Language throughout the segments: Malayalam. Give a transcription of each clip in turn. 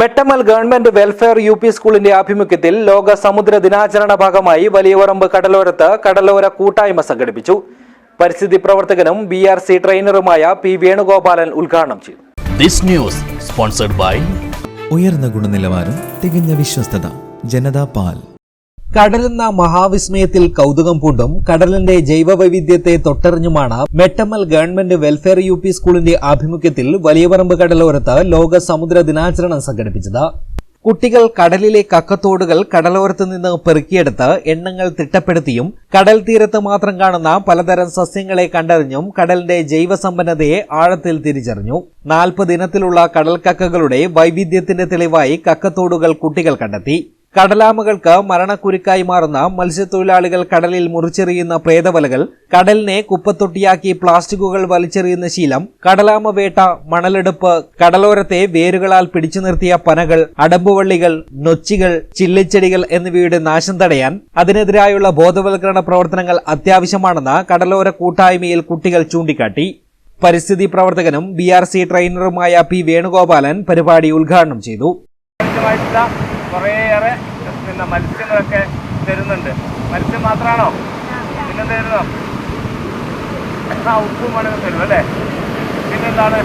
Mettammal government welfare U P സ്കൂളിന്റെ ആഭിമുഖ്യത്തിൽ ലോക സമുദ്ര ദിനാചരണ ഭാഗമായി വലിയവറമ്പ് കടലോരത്ത് കടലോര കൂട്ടായ്മ സംഘടിപ്പിച്ചു. പരിസ്ഥിതി പ്രവർത്തകനും ബി ആർ സി ട്രെയിനറുമായ പി വേണുഗോപാലൻ ഉദ്ഘാടനം ചെയ്തു. ദിസ് ന്യൂസ് സ്പോൺസർഡ് ബൈ ഉയർന്ന ഗുണനിലവാരം തികഞ്ഞ വിശ്വസ്തത ജനതാ പാൽ. കടലെന്ന മഹാവിസ്മയത്തിൽ കൗതുകം പൂണ്ടും കടലിന്റെ ജൈവവൈവിധ്യത്തെ തൊട്ടറിഞ്ഞുമാണ് Mettammal government welfare U P സ്കൂളിന്റെ ആഭിമുഖ്യത്തിൽ വലിയപറമ്പ് കടലോരത്ത് ലോക സമുദ്ര ദിനാചരണം സംഘടിപ്പിച്ചത്. കുട്ടികൾ കടലിലെ കക്കത്തോടുകൾ കടലോരത്ത് നിന്ന് പെറുക്കിയെടുത്ത് എണ്ണങ്ങൾ തിട്ടപ്പെടുത്തിയും കടൽ തീരത്ത് മാത്രം കാണുന്ന പലതരം സസ്യങ്ങളെ കണ്ടറിഞ്ഞും കടലിന്റെ ജൈവസമ്പന്നതയെ ആഴത്തിൽ തിരിച്ചറിഞ്ഞു. നാൽപ്പത് കടൽ കക്കകളുടെ വൈവിധ്യത്തിന്റെ തെളിവായി കക്കത്തോടുകൾ കുട്ടികൾ കണ്ടെത്തി. കടലാമകൾക്ക് മരണക്കുരുക്കായി മാറുന്ന മത്സ്യത്തൊഴിലാളികൾ കടലിൽ മുറിച്ചെറിയുന്ന പ്രേതവലകൾ കടലിനെ കുപ്പത്തൊട്ടിയാക്കി പ്ലാസ്റ്റിക്കുകൾ വലിച്ചെറിയുന്ന ശീലം കടലാമ വേട്ട മണലെടുപ്പ് കടലോരത്തെ വേരുകളാൽ പിടിച്ചു നിർത്തിയ പനകൾ അടമ്പുവള്ളികൾ നൊച്ചികൾ ചില്ലിച്ചെടികൾ എന്നിവയുടെ നാശം തടയാൻ അതിനെതിരായുള്ള ബോധവൽക്കരണ പ്രവർത്തനങ്ങൾ അത്യാവശ്യമാണെന്ന് കടലോര കൂട്ടായ്മയിൽ കുട്ടികൾ ചൂണ്ടിക്കാട്ടി. പരിസ്ഥിതി പ്രവർത്തകനും ബി ട്രെയിനറുമായ പി വേണുഗോപാലൻ പരിപാടി ഉദ്ഘാടനം ചെയ്തു. ആവശ്യമായിട്ടുള്ള കുറേയേറെ പിന്നെ മത്സ്യങ്ങളൊക്കെ തരുന്നുണ്ട്. മത്സ്യം മാത്രമാണോ പിന്നെ തരുന്നോ ആ ഉപ്പും വേണമെങ്കിൽ തരും അല്ലേ? പിന്നെന്താണ്?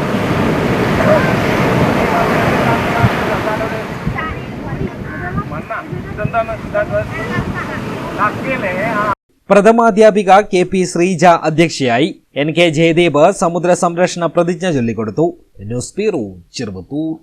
പ്രഥമാധ്യാപിക കെ പി ശ്രീജ അധ്യക്ഷയായി എൻ കെ ജയദേവ് സമുദ്ര സംരക്ഷണ പ്രതിജ്ഞ ചൊല്ലിക്കൊടുത്തു. News bureau ചെറുപ്പത്തൂർ